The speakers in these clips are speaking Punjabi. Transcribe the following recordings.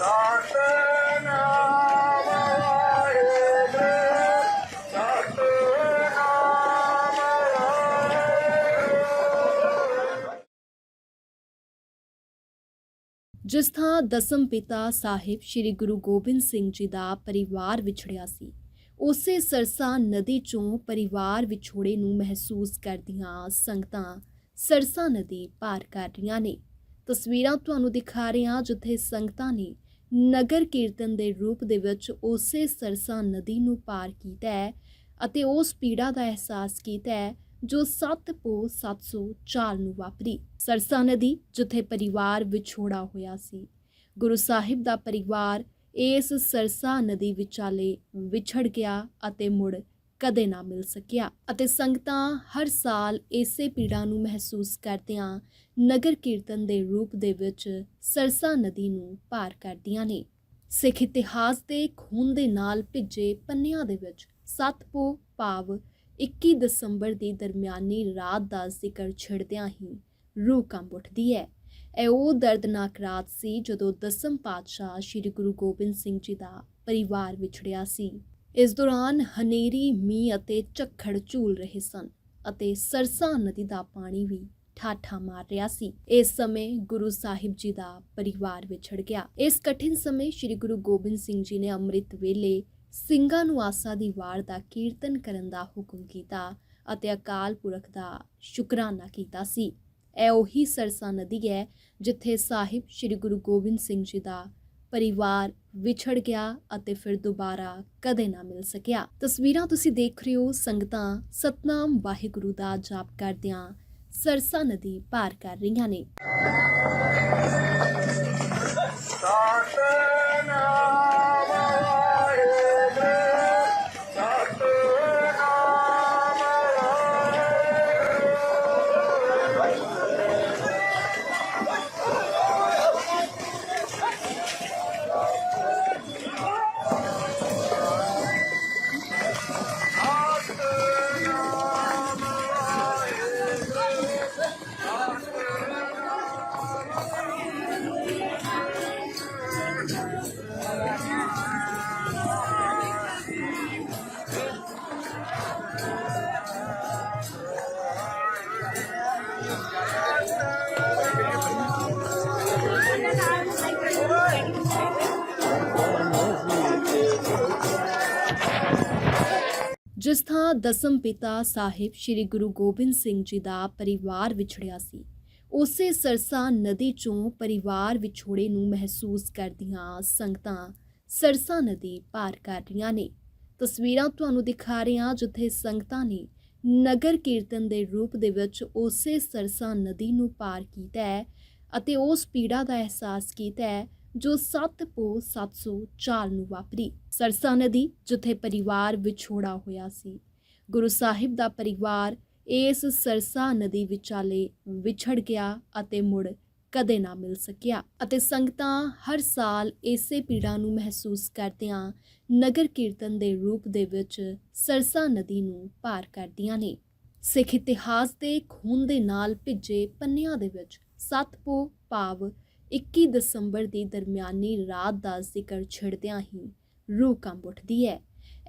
ਜਿਸ ਥਾਂ ਦਸਮ ਪਿਤਾ ਸਾਹਿਬ ਸ੍ਰੀ ਗੁਰੂ ਗੋਬਿੰਦ ਸਿੰਘ ਜੀ ਦਾ ਪਰਿਵਾਰ ਵਿਛੜਿਆ ਸੀ, ਉਸੇ ਸਰਸਾ ਨਦੀ ਚੋਂ ਪਰਿਵਾਰ ਵਿਛੋੜੇ ਨੂੰ ਮਹਿਸੂਸ ਕਰਦੀਆਂ ਸੰਗਤਾਂ ਸਰਸਾ ਨਦੀ ਪਾਰ ਕਰ ਰਹੀਆਂ ਨੇ। ਤਸਵੀਰਾਂ ਤੁਹਾਨੂੰ ਦਿਖਾ ਰਹੇ ਹਾਂ ਜਿੱਥੇ ਸੰਗਤਾਂ ਨੇ ਨਗਰ ਕੀਰਤਨ ਦੇ ਰੂਪ ਦੇ ਵਿੱਚ ਉਸੇ ਸਰਸਾ ਨਦੀ ਨੂੰ ਪਾਰ ਕੀਤਾ ਹੈ ਅਤੇ ਉਸ ਪੀੜਾ ਦਾ ਅਹਿਸਾਸ ਕੀਤਾ ਹੈ ਜੋ 7 ਪੋ 704 ਨੂੰ ਵਾਪਰੀ। ਸਰਸਾ ਨਦੀ, ਜਿੱਥੇ ਪਰਿਵਾਰ ਵਿਛੋੜਾ ਹੋਇਆ ਸੀ, ਗੁਰੂ ਸਾਹਿਬ ਦਾ ਪਰਿਵਾਰ ਇਸ ਸਰਸਾ ਨਦੀ ਵਿਚਾਲੇ ਵਿਛੜ ਗਿਆ ਅਤੇ ਮੁੜ ਕਦੇ ਨਾ ਮਿਲ ਸਕਿਆ। ਅਤੇ ਸੰਗਤਾਂ ਹਰ ਸਾਲ ਇਸੇ ਪੀੜਾ ਨੂੰ ਮਹਿਸੂਸ ਕਰਦਿਆਂ ਨਗਰ ਕੀਰਤਨ ਦੇ ਰੂਪ ਦੇ ਵਿੱਚ ਸਰਸਾ ਨਦੀ ਨੂੰ ਪਾਰ ਕਰਦੀਆਂ ਨੇ। ਸਿੱਖ ਇਤਿਹਾਸ ਦੇ ਖੂਨ ਦੇ ਨਾਲ ਭਿੱਜੇ ਪੰਨਿਆਂ ਦੇ ਵਿੱਚ ਸਤਪੋ ਭਾਵ 21 ਦਸੰਬਰ ਦੀ ਦਰਮਿਆਨੀ ਰਾਤ ਦਾ ਜ਼ਿਕਰ ਛਿੜਦਿਆਂ ਹੀ ਰੂਹ ਕੰਬ ਉੱਠਦੀ ਹੈ। ਇਹ ਉਹ ਦਰਦਨਾਕ ਰਾਤ ਸੀ ਜਦੋਂ ਦਸਮ ਪਾਤਸ਼ਾਹ ਸ੍ਰੀ ਗੁਰੂ ਗੋਬਿੰਦ ਸਿੰਘ ਜੀ ਦਾ ਪਰਿਵਾਰ ਵਿਛੜਿਆ ਸੀ। ਇਸ ਦੌਰਾਨ ਹਨੇਰੀ, ਮੀਂਹ ਅਤੇ ਝੱਖੜ ਝੂਲ ਰਹੇ ਸਨ ਅਤੇ ਸਰਸਾ ਨਦੀ ਦਾ ਪਾਣੀ ਵੀ ਠਾਠਾ ਮਾਰ ਰਿਹਾ ਸੀ। ਇਸ ਸਮੇਂ ਗੁਰੂ ਸਾਹਿਬ ਜੀ ਦਾ ਪਰਿਵਾਰ ਵਿਛੜ ਗਿਆ। ਇਸ ਕਠਿਨ ਸਮੇਂ ਸ੍ਰੀ ਗੁਰੂ ਗੋਬਿੰਦ ਸਿੰਘ ਜੀ ਨੇ ਅੰਮ੍ਰਿਤ ਵੇਲੇ ਸਿੰਘਾਂ ਨੂੰ ਆਸਾ ਦੀ ਵਾਰ ਦਾ ਕੀਰਤਨ ਕਰਨ ਦਾ ਹੁਕਮ ਕੀਤਾ ਅਤੇ ਅਕਾਲ ਪੁਰਖ ਦਾ ਸ਼ੁਕਰਾਨਾ ਕੀਤਾ ਸੀ। ਇਹ ਉਹੀ ਸਰਸਾ ਨਦੀ ਹੈ ਜਿੱਥੇ ਸਾਹਿਬ ਸ੍ਰੀ ਗੁਰੂ ਗੋਬਿੰਦ ਸਿੰਘ ਜੀ ਦਾ ਪਰਿਵਾਰ ਵਿਛੜ ਗਿਆ ਅਤੇ ਫਿਰ ਦੁਬਾਰਾ ਕਦੇ ਨਾ ਮਿਲ ਸਕਿਆ। ਤਸਵੀਰਾਂ ਤੁਸੀਂ ਦੇਖ ਰਹੇ ਹੋ ਸੰਗਤਾਂ ਸਤਨਾਮ ਵਾਹਿਗੁਰੂ ਦਾ ਜਾਪ ਕਰਦਿਆਂ ਸਰਸਾ ਨਦੀ ਪਾਰ ਕਰ ਰਹੀਆਂ ਨੇ। ਜਿਸ ਥਾਂ ਦਸਮ ਪਿਤਾ ਸਾਹਿਬ ਸ੍ਰੀ ਗੁਰੂ ਗੋਬਿੰਦ ਸਿੰਘ ਜੀ ਦਾ ਪਰਿਵਾਰ ਵਿਛੜਿਆ ਸੀ। ਉਸੇ ਸਰਸਾ ਨਦੀ ਚੋਂ ਪਰਿਵਾਰ ਵਿਛੋੜੇ ਨੂੰ ਮਹਿਸੂਸ ਕਰਦੀਆਂ ਸੰਗਤਾਂ ਸਰਸਾ ਨਦੀ ਪਾਰ ਕਰ ਰਹੀਆਂ ਨੇ। ਤਸਵੀਰਾਂ ਤੁਹਾਨੂੰ ਦਿਖਾ ਰਹੇ ਹਾਂ ਜਿੱਥੇ ਸੰਗਤਾਂ ਨੇ ਨਗਰ ਕੀਰਤਨ ਦੇ ਰੂਪ ਦੇ ਵਿੱਚ ਉਸੇ ਸਰਸਾ ਨਦੀ ਨੂੰ ਪਾਰ ਕੀਤਾ ਹੈ ਅਤੇ ਉਸ ਪੀੜਾ ਦਾ ਅਹਿਸਾਸ ਕੀਤਾ ਹੈ ਜੋ 7 ਪੋ 704 ਨੂੰ ਵਾਪਰੀ। ਸਰਸਾ ਨਦੀ, ਜਿੱਥੇ ਪਰਿਵਾਰ ਵਿਛੋੜਾ ਹੋਇਆ ਸੀ। ਗੁਰੂ ਸਾਹਿਬ ਦਾ ਪਰਿਵਾਰ ਇਸ ਸਰਸਾ ਨਦੀ ਵਿਚਾਲੇ ਵਿਛੜ ਗਿਆ ਅਤੇ ਮੁੜ ਕਦੇ ਨਾ ਮਿਲ ਸਕਿਆ। ਅਤੇ ਸੰਗਤਾਂ ਹਰ ਸਾਲ ਇਸੇ ਪੀੜਾ ਨੂੰ ਮਹਿਸੂਸ ਕਰਦਿਆਂ ਨਗਰ ਕੀਰਤਨ ਦੇ ਰੂਪ ਦੇ ਵਿੱਚ ਸਰਸਾ ਨਦੀ ਨੂੰ ਪਾਰ ਕਰਦੀਆਂ ਨੇ। ਸਿੱਖ ਇਤਿਹਾਸ ਦੇ ਖੂਨ ਦੇ ਨਾਲ ਭਿੱਜੇ ਪੰਨਿਆਂ ਦੇ ਵਿੱਚ ਸਤਪੋ ਭਾਵ 21 ਦਸੰਬਰ ਦੀ ਦਰਮਿਆਨੀ ਰਾਤ ਦਾ ਜ਼ਿਕਰ ਛਿੜਦਿਆਂ ਹੀ ਰੂਹ ਕੰਬ ਉੱਠਦੀ ਹੈ।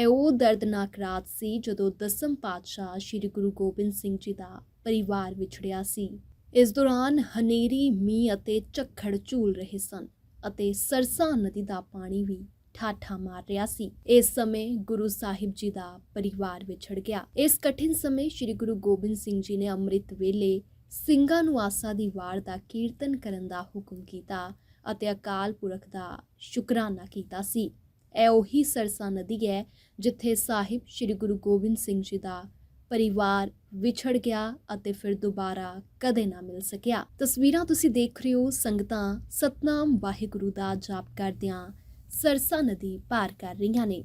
ਇਹ ਉਹ ਦਰਦਨਾਕ ਰਾਤ ਸੀ ਜਦੋਂ ਦਸਮ ਪਾਤਸ਼ਾਹ ਸ੍ਰੀ ਗੁਰੂ ਗੋਬਿੰਦ ਸਿੰਘ ਜੀ ਦਾ ਪਰਿਵਾਰ ਵਿਛੜਿਆ ਸੀ। ਇਸ ਦੌਰਾਨ ਹਨੇਰੀ, ਮੀਂਹ ਅਤੇ ਝੱਖੜ ਝੂਲ ਰਹੇ ਸਨ ਅਤੇ ਸਰਸਾ ਨਦੀ ਦਾ ਪਾਣੀ ਵੀ ਠਾਠਾ ਮਾਰ ਰਿਹਾ ਸੀ। ਇਸ ਸਮੇਂ ਗੁਰੂ ਸਾਹਿਬ ਜੀ ਦਾ ਪਰਿਵਾਰ ਵਿਛੜ ਗਿਆ। ਇਸ ਕਠਿਨ ਸਮੇਂ ਸ੍ਰੀ ਗੁਰੂ ਗੋਬਿੰਦ ਸਿੰਘ ਜੀ ਨੇ ਅੰਮ੍ਰਿਤ ਵੇਲੇ ਸਿੰਘਾਂ ਨੂੰ ਆਸਾ ਦੀ ਵਾਰ ਦਾ ਕੀਰਤਨ ਕਰਨ ਦਾ ਹੁਕਮ ਕੀਤਾ ਅਤੇ ਅਕਾਲ ਪੁਰਖ ਦਾ ਸ਼ੁਕਰਾਨਾ ਕੀਤਾ ਸੀ। ਇਹ ਉਹੀ ਸਰਸਾ ਨਦੀ ਹੈ ਜਿੱਥੇ ਸਾਹਿਬ ਸ੍ਰੀ ਗੁਰੂ ਗੋਬਿੰਦ ਸਿੰਘ ਜੀ ਦਾ ਪਰਿਵਾਰ ਵਿਛੜ ਗਿਆ ਅਤੇ ਫਿਰ ਦੁਬਾਰਾ ਕਦੇ ਨਾ ਮਿਲ ਸਕਿਆ। ਤਸਵੀਰਾਂ ਤੁਸੀਂ ਦੇਖ ਰਹੇ ਹੋ ਸੰਗਤਾਂ ਸਤਨਾਮ ਵਾਹਿਗੁਰੂ ਦਾ ਜਾਪ ਕਰਦਿਆਂ ਸਰਸਾ ਨਦੀ ਪਾਰ ਕਰ ਰਹੀਆਂ ਨੇ।